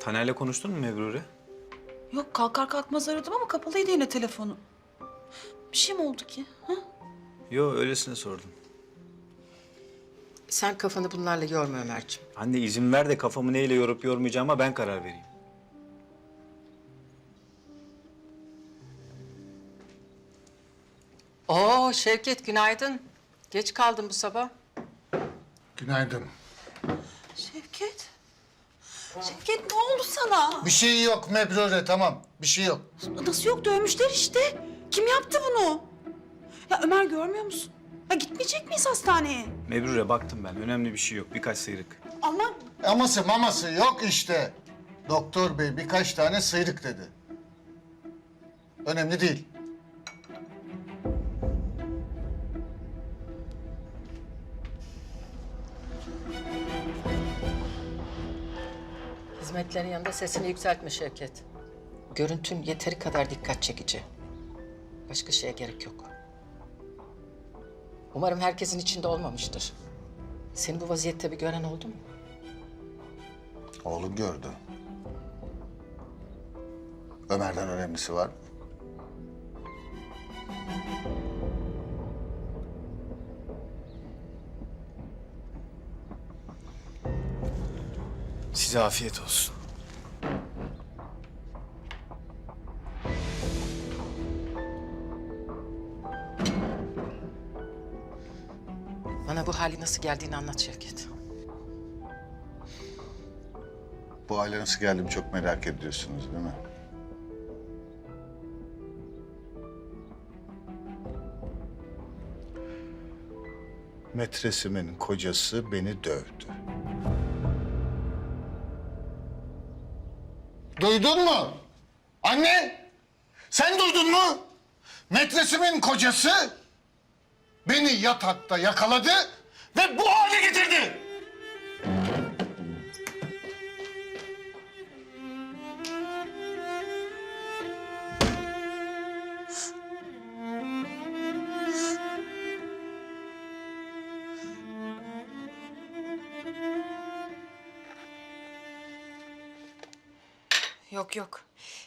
Taner'le konuştun mu Mebrure? Yok kalkar kalkmaz aradım ama kapalıydı yine telefonu. Bir şey mi oldu ki? Ha? Yo öylesine sordum. Sen kafanı bunlarla yorma Ömerciğim. Anne izin ver de kafamı neyle yorup yormayacağıma ben karar vereyim. Oo Şevket günaydın. Geç kaldın bu sabah. Günaydın. Şevket. Şevket ne oldu sana? Bir şey yok Mebrure tamam. Bir şey yok. Nasıl yok dövmüşler işte. Kim yaptı bunu? Ya Ömer görmüyor musun? Ya gitmeyecek miyiz hastaneye? Mebrure baktım ben. Önemli bir şey yok. Birkaç sıyrık. Ama Aması maması yok işte. Doktor bey birkaç tane sıyrık dedi. Önemli değil. Hizmetlerin yanında sesini yükseltme Şevket. Görüntün yeteri kadar dikkat çekici. Başka şeye gerek yok. Umarım herkesin içinde olmamıştır. Seni bu vaziyette bir gören oldu mu? Oğlum gördü. Ömer'den önemlisi var mı? Size afiyet olsun. Bana bu hali nasıl geldiğini anlat Şevket. Bu hale nasıl geldim çok merak ediyorsunuz değil mi? Metresimin kocası beni dövdü. Duydun mu? Anne! Sen duydun mu? Metresimin kocası beni yatakta yakaladı ve bu hale getirdi. Yok yok.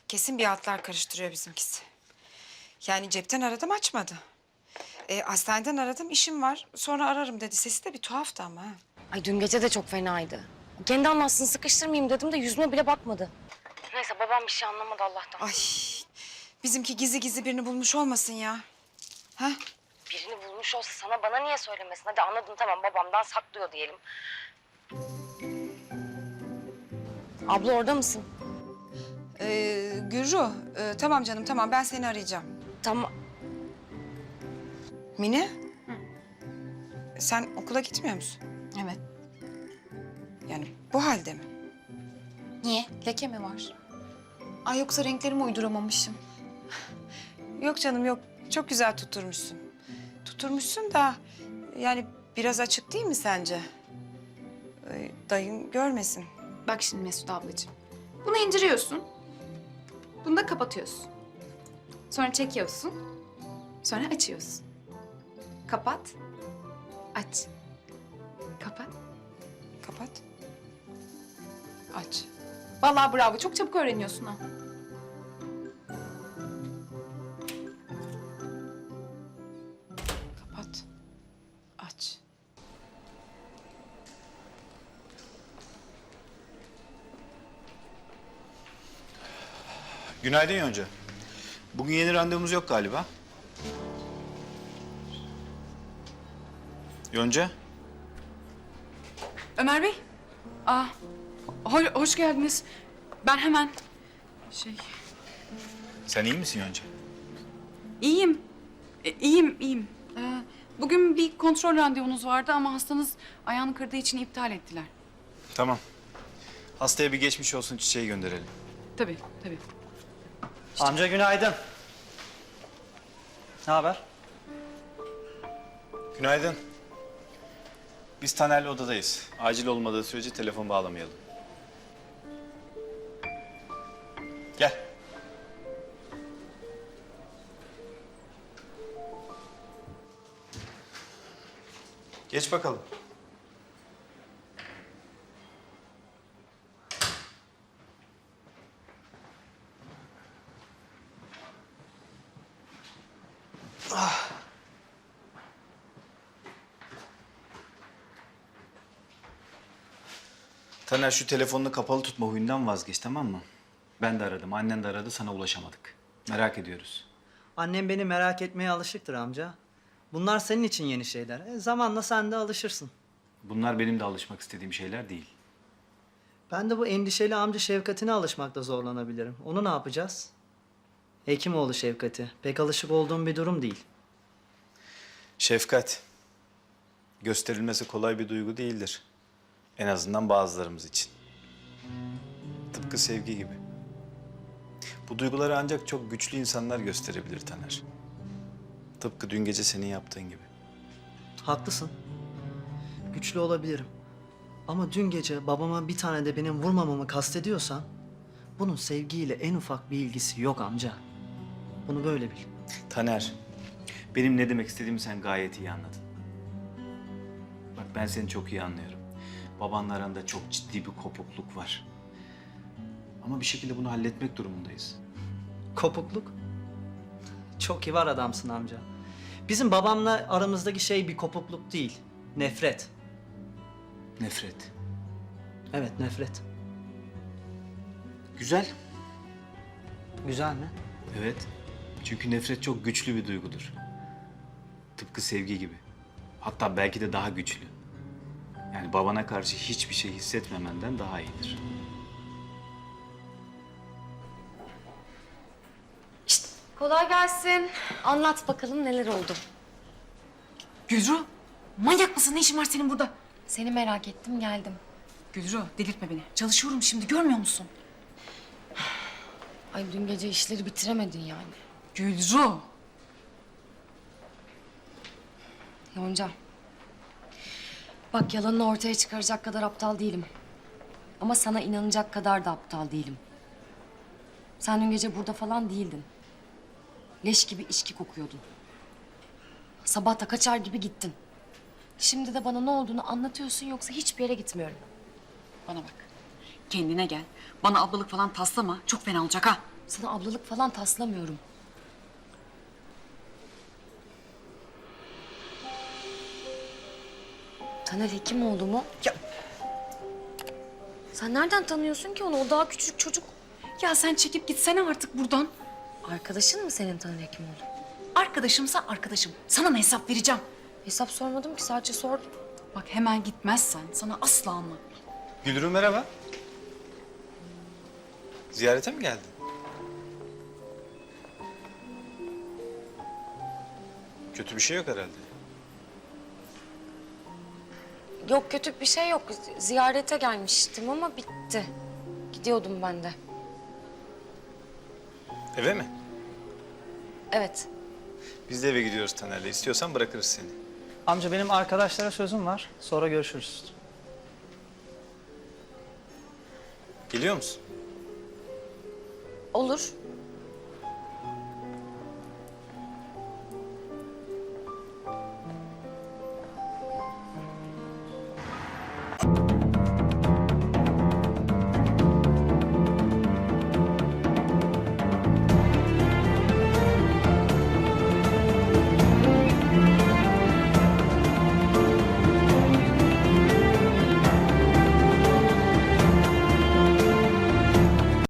Kesin bir hatlar karıştırıyor bizimkisi. Yani cepten aradım açmadı. E, hastaneden aradım işim var. Sonra ararım dedi. Sesi de bir tuhaftı ama. ha. Ay dün gece de çok fenaydı. Kendi anlatsın sıkıştırmayayım dedim de yüzüme bile bakmadı. Neyse babam bir şey anlamadı Allah'tan. Ay bizimki gizli gizli birini bulmuş olmasın ya. Ha? Birini bulmuş olsa sana bana niye söylemesin? Hadi anladım tamam babamdan saklıyor diyelim. Abla orada mısın? Gürru, e, tamam canım tamam ben seni arayacağım. Tamam. Mine? Sen okula gitmiyor musun? Evet. Yani bu halde mi? Niye? Leke mi var? Ay yoksa renklerimi uyduramamışım. Yok canım yok. Çok güzel tutturmuşsun. Tutturmuşsun da yani biraz açık değil mi sence? Ee, dayın görmesin. Bak şimdi Mesut ablacığım. Bunu indiriyorsun. Bunu da kapatıyorsun. Sonra çekiyorsun. Sonra açıyorsun. Kapat. Aç. Kapat. Kapat. Aç. Vallahi bravo. Çok çabuk öğreniyorsun ha. Günaydın Yonca. Bugün yeni randevumuz yok galiba. Yonca? Ömer Bey. Aa, ho- hoş geldiniz. Ben hemen şey Sen iyi misin Yonca? iyiyim. E, iyiyim, iyiyim. Ee, bugün bir kontrol randevunuz vardı ama hastanız ayağını kırdığı için iptal ettiler. Tamam. Hastaya bir geçmiş olsun çiçeği gönderelim. Tabii, tabii. Amca günaydın. Ne haber? Günaydın. Biz Taner'le odadayız. Acil olmadığı sürece telefon bağlamayalım. Gel. Geç bakalım. Taner şu telefonunu kapalı tutma huyundan vazgeç tamam mı? Ben de aradım, annen de aradı, sana ulaşamadık. Merak ediyoruz. Annem beni merak etmeye alışıktır amca. Bunlar senin için yeni şeyler. E, zamanla sen de alışırsın. Bunlar benim de alışmak istediğim şeyler değil. Ben de bu endişeli amca Şevkat'ine alışmakta zorlanabilirim. Onu ne yapacağız? Hekimoğlu Şevkat'i. Pek alışık olduğum bir durum değil. Şefkat. Gösterilmesi kolay bir duygu değildir. En azından bazılarımız için. Tıpkı sevgi gibi. Bu duyguları ancak çok güçlü insanlar gösterebilir Taner. Tıpkı dün gece senin yaptığın gibi. Haklısın. Güçlü olabilirim. Ama dün gece babama bir tane de benim vurmamamı kastediyorsan... ...bunun sevgiyle en ufak bir ilgisi yok amca. Bunu böyle bil. Taner, benim ne demek istediğimi sen gayet iyi anladın. Bak ben seni çok iyi anlıyorum. Babanla aranda çok ciddi bir kopukluk var. Ama bir şekilde bunu halletmek durumundayız. Kopukluk? Çok iyi var adamsın amca. Bizim babamla aramızdaki şey bir kopukluk değil. Nefret. Nefret. Evet nefret. Güzel. Güzel mi? Evet. Çünkü nefret çok güçlü bir duygudur. Tıpkı sevgi gibi. Hatta belki de daha güçlü. Yani babana karşı hiçbir şey hissetmemenden daha iyidir. Kolay gelsin. Anlat bakalım neler oldu. Gülru, manyak mısın? Ne işin var senin burada? Seni merak ettim geldim. Gülru, delirtme beni. Çalışıyorum şimdi, görmüyor musun? Ay dün gece işleri bitiremedin yani. Gülru. Yonca. Bak yalanını ortaya çıkaracak kadar aptal değilim. Ama sana inanacak kadar da aptal değilim. Sen dün gece burada falan değildin. Leş gibi içki kokuyordun. Sabah da kaçar gibi gittin. Şimdi de bana ne olduğunu anlatıyorsun yoksa hiçbir yere gitmiyorum. Bana bak. Kendine gel. Bana ablalık falan taslama. Çok fena olacak ha. Sana ablalık falan taslamıyorum. Taner Hekimoğlu mu? Ya- Sen nereden tanıyorsun ki onu? O daha küçük çocuk. Ya sen çekip gitsene artık buradan. Arkadaşın mı senin Taner Hekimoğlu? Arkadaşımsa arkadaşım. Sana ne hesap vereceğim? Hesap sormadım ki sadece sordum. Bak hemen gitmezsen sana asla anlamam. Gülürüm merhaba. Ziyarete mi geldin? Kötü bir şey yok herhalde. Yok kötü bir şey yok. Ziyarete gelmiştim ama bitti. Gidiyordum ben de. Eve mi? Evet. Biz de eve gidiyoruz Taner'le. İstiyorsan bırakırız seni. Amca benim arkadaşlara sözüm var. Sonra görüşürüz. Geliyor musun? Olur.